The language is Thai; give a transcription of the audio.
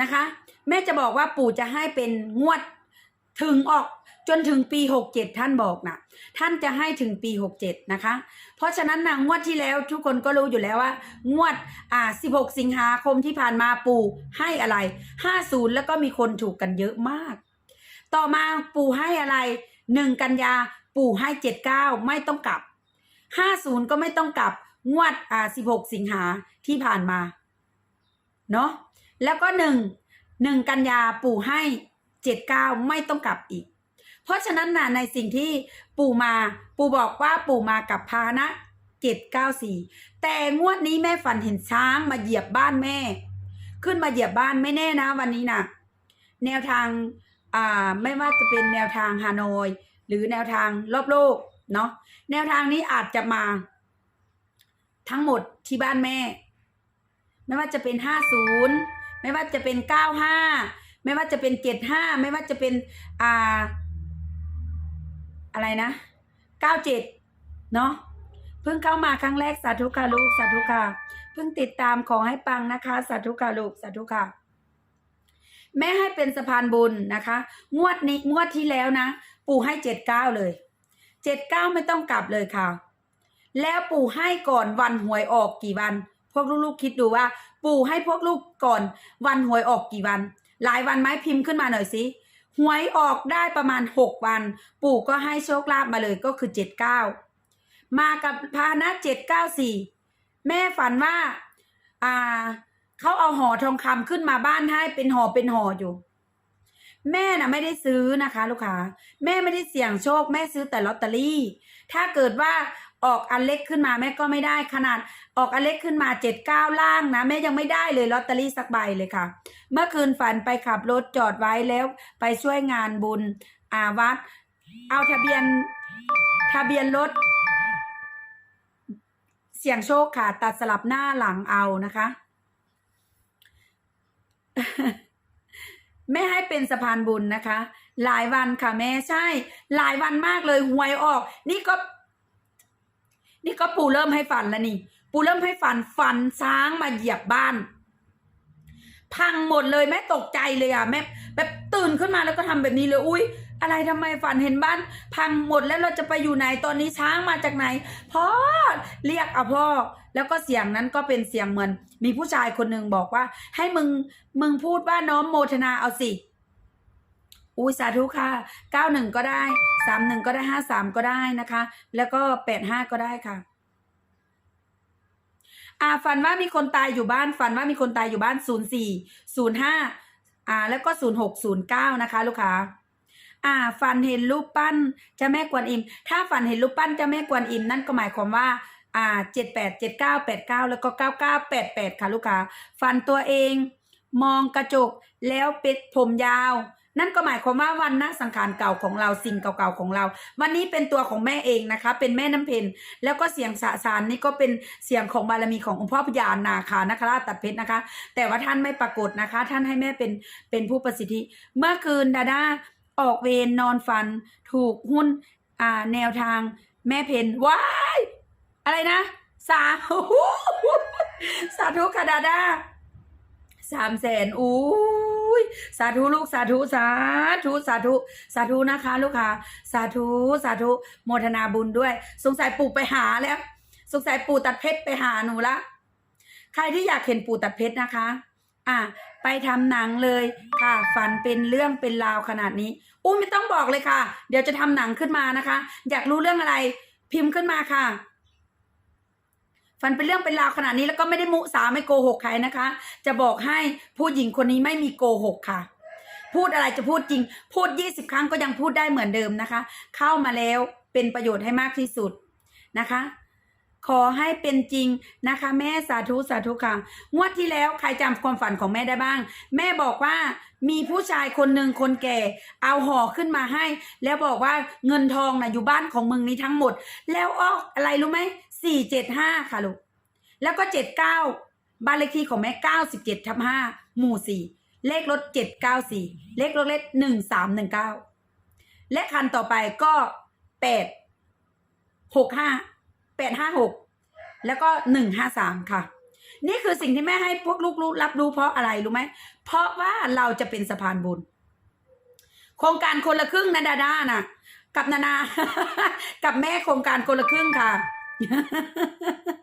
นะคะ แม่จะบอกว่าปู่จะให้เป็นงวดถึงออกจนถึงปีหกเจ็ดท่านบอกนะท่านจะให้ถึงปีหกเจ็ดนะคะ เพราะฉะนั้นนะงวดที่แล้วทุกคนก็รู้อยู่แล้วว่า งวดอ่าสิบหกสิงหาคมที่ผ่านมาปู่ให้อะไรห้าศูนย์แล้วก็มีคนถูกกันเยอะมาก ต่อมาปู่ให้อะไรหนึ่งกันยาปู่ให้เจ็ดเก้าไม่ต้องกลับห้าศูนย์ก็ไม่ต้องกลับ งวดอ่าสิบหกสิงหาที่ผ่านมา เนาะ แล้วก็หนึ่งหนึ่งกันยาปู่ให้เจ็ดเก้าไม่ต้องกลับอีก เพราะฉะนั้นนะในสิ่งที่ปู่มาปู่บอกว่าปู่มากับพานะเจ็ดเก้าสี่แต่งวดนี้แม่ฝันเห็นช้างมาเหยียบบ้านแม่ ขึ้นมาเหยียบบ้านไม่แน่นะวันนี้นะแนวทางอ่าไม่ว่าจะเป็นแนวทางฮานอยหรือแนวทางรอบโลกเนาะแนวทางนี้อาจจะมา ทั้งหมดที่บ้านแม่ ไม่ว่าจะเป็นห้าศูนย์ ไม่ว่าจะเป็นเก้าห้าไม่ว่าจะเป็นเจ็ดห้าไม่ว่าจะเป็นอ่าอะไรนะเก้าเจ็ดเนาะเพิ่งเข้ามาครั้งแรกสาธุค่ะลูกสาธุค่ะเพิ่งติดตามขอให้ปังนะคะ สาธุค่ะลูกสาธุค่ะแม่ให้เป็นสะพานบุญนะคะ งวดนี้งวดที่แล้วนะ ปู่ให้เจ็ดเก้าเลยเจ็ดเก้าไม่ต้องกลับเลยค่ะ แล้วปู่ให้ก่อนวันหวยออกกี่วัน พวกลูกๆคิดดูว่า ปู่ให้พวกลูกก่อน วันหวยออกกี่วัน หลายวันไหมพิมพ์ขึ้นมาหน่อยสิหวยออกได้ประมาณหกวัน ปู่ก็ให้โชคลาภมาเลยก็คือเจ็ดเก้ามากับพานะเจ็ดเก้าสี่แม่ฝันว่า อ่าเขาเอาห่อทองคำขึ้นมาบ้านให้เป็นห่อเป็นห่ออยู่ แม่น่ะไม่ได้ซื้อนะคะ ลูกค้าแม่ไม่ได้เสี่ยงโชค แม่ซื้อแต่ลอตเตอรี่ ถ้าเกิดว่า ออกอันเล็กขึ้นมาแม่ก็ไม่ได้ขนาดออกอันเล็กขึ้นมาเจ็ดเก้าล่างนะแม่ยังไม่ได้เลยลอตเตอรี่สักใบเลยค่ะ เมื่อคืนฝันไปขับรถจอดไว้แล้วไปช่วยงานบุญอาวัด เอาทะเบียนทะเบียนรถเสี่ยงโชคค่ะ ตัดสลับหน้าหลังเอานะคะแม่ให้เป็นสะพานบุญนะคะ หลายวันค่ะแม่ใช่ หลายวันมากเลยหวยออก นี่ก็ นี่ก็ปูเริ่มให้ฝันแล้วนี่ ปูเริ่มให้ฝันฝันช้างมาเหยียบบ้าน พังหมดเลยแม่ตกใจเลยอะแม่แบบตื่นขึ้นมาแล้วก็ทำแบบนี้เลยอุ้ยอะไรทำไมฝันเห็นบ้าน พังหมดแล้วเราจะไปอยู่ไหนตอนนี้ช้างมาจากไหนพ่อเรียกเอาพ่อ แล้วก็เสียงนั้นก็เป็นเสียงเหมือน มีผู้ชายคนหนึ่งบอกว่า ให้มึงมึงพูดว่าน้อมโมทนาเอาสิ อุ้ยสาธุค่ะเก้าหนึ่งก็ได้สามหนึ่งก็ได้ห้าสามก็ได้นะคะ แล้วก็แปดห้าก็ได้ค่ะอ่าฝันว่ามีคนตายอยู่บ้านฝันว่ามีคนตายอยู่บ้านศูนย์สี่ศูนย์ห้าอ่าแล้วก็ศูนย์หกศูนย์เก้านะคะ ลูกค้าอ่าฝันเห็นรูปปั้นเจ้าแม่กวนอิม ถ้าฝันเห็นรูปปั้นเจ้าแม่กวนอิมนั่นก็หมายความว่าอ่าเจ็ดแปดเจ็ดเก้าแปดเก้าแล้วก็เก้าเก้าแปดแปดค่ะลูกค้าฝันตัวเอง มองกระจกแล้วเป็นผมยาว นั่นก็หมายความว่าวันนะสังขารเก่าของเราสิ่งเก่าๆของเรา วันนี้เป็นตัวของแม่เองนะคะ เป็นแม่น้ำเพนแล้วก็เสียงสะสารนี่ก็เป็นเสียงของบารมีขององค์พ่อพญานาคานะคะราชตัดเพชรนะคะ แต่ว่าท่านไม่ปรากฏนะคะ ท่านให้แม่เป็นเป็นผู้ประสิทธิ เมื่อคืนดาด้าออกเวรนอนฝัน ถูกหุ้นอ่าแนวทางแม่เพนว้ายอะไรนะสามสาธุค่ะดาด้าสามแสนอุ้ ยสาธุลูกสาธุสาธุสาธุสาธุนะคะ ลูกค้าสาธุสาธุโมทนาบุญด้วย สงสัยปู่ไปหาแล้ว สงสัยปู่ตัดเพชรไปหาหนูละ ใครที่อยากเห็นปู่ตัดเพชรนะคะ อะไปทำหนังเลยค่ะฝันเป็นเรื่องเป็นราวขนาดนี้อู้ไม่ต้องบอกเลยค่ะ เดี๋ยวจะทำหนังขึ้นมานะคะ อยากรู้เรื่องอะไรพิมพ์ขึ้นมาค่ะ ฝันเป็นเรื่องเป็นราวขนาดนี้แล้วก็ไม่ได้มุสาไม่โกหกใครนะคะ จะบอกให้ผู้หญิงคนนี้ไม่มีโกหกค่ะ พูดอะไรจะพูดจริง พูดยี่สิบครั้งก็ยังพูดได้เหมือนเดิมนะคะ เข้ามาแล้วเป็นประโยชน์ให้มากที่สุดนะคะ ขอให้เป็นจริงนะคะ แม่สาธุสาธุค่ะงวดที่แล้วใครจำความฝันของแม่ได้บ้าง แม่บอกว่ามีผู้ชายคนหนึ่งคนแก่ เอาห่อขึ้นมาให้ แล้วบอกว่าเงินทองนะอยู่บ้านของมึงนี้ทั้งหมด แล้วออกอะไรรู้ไหม สี่เจ็ดห้าค่ะลูก แล้วก็เจ็ดเก้าบ้านเลขที่ของแม่เก้าสิบเจ็ดทับห้าหมู่สี่เลขรถเจ็ดเก้าสี่เลขรถเลขหนึ่งสามหนึ่งเก้าและคันต่อไปก็แปดหกห้าแปดห้าหกแล้วก็หนึ่งห้าสามค่ะ นี่คือสิ่งที่แม่ให้พวกลูกรู้รับรู้เพราะอะไรรู้ไหม เพราะว่าเราจะเป็นสะพานบุญ โครงการคนละครึ่งนะดาด้าน่ะกับนานา กับแม่โครงการคนละครึ่งค่ะ 哈哈哈哈哈哈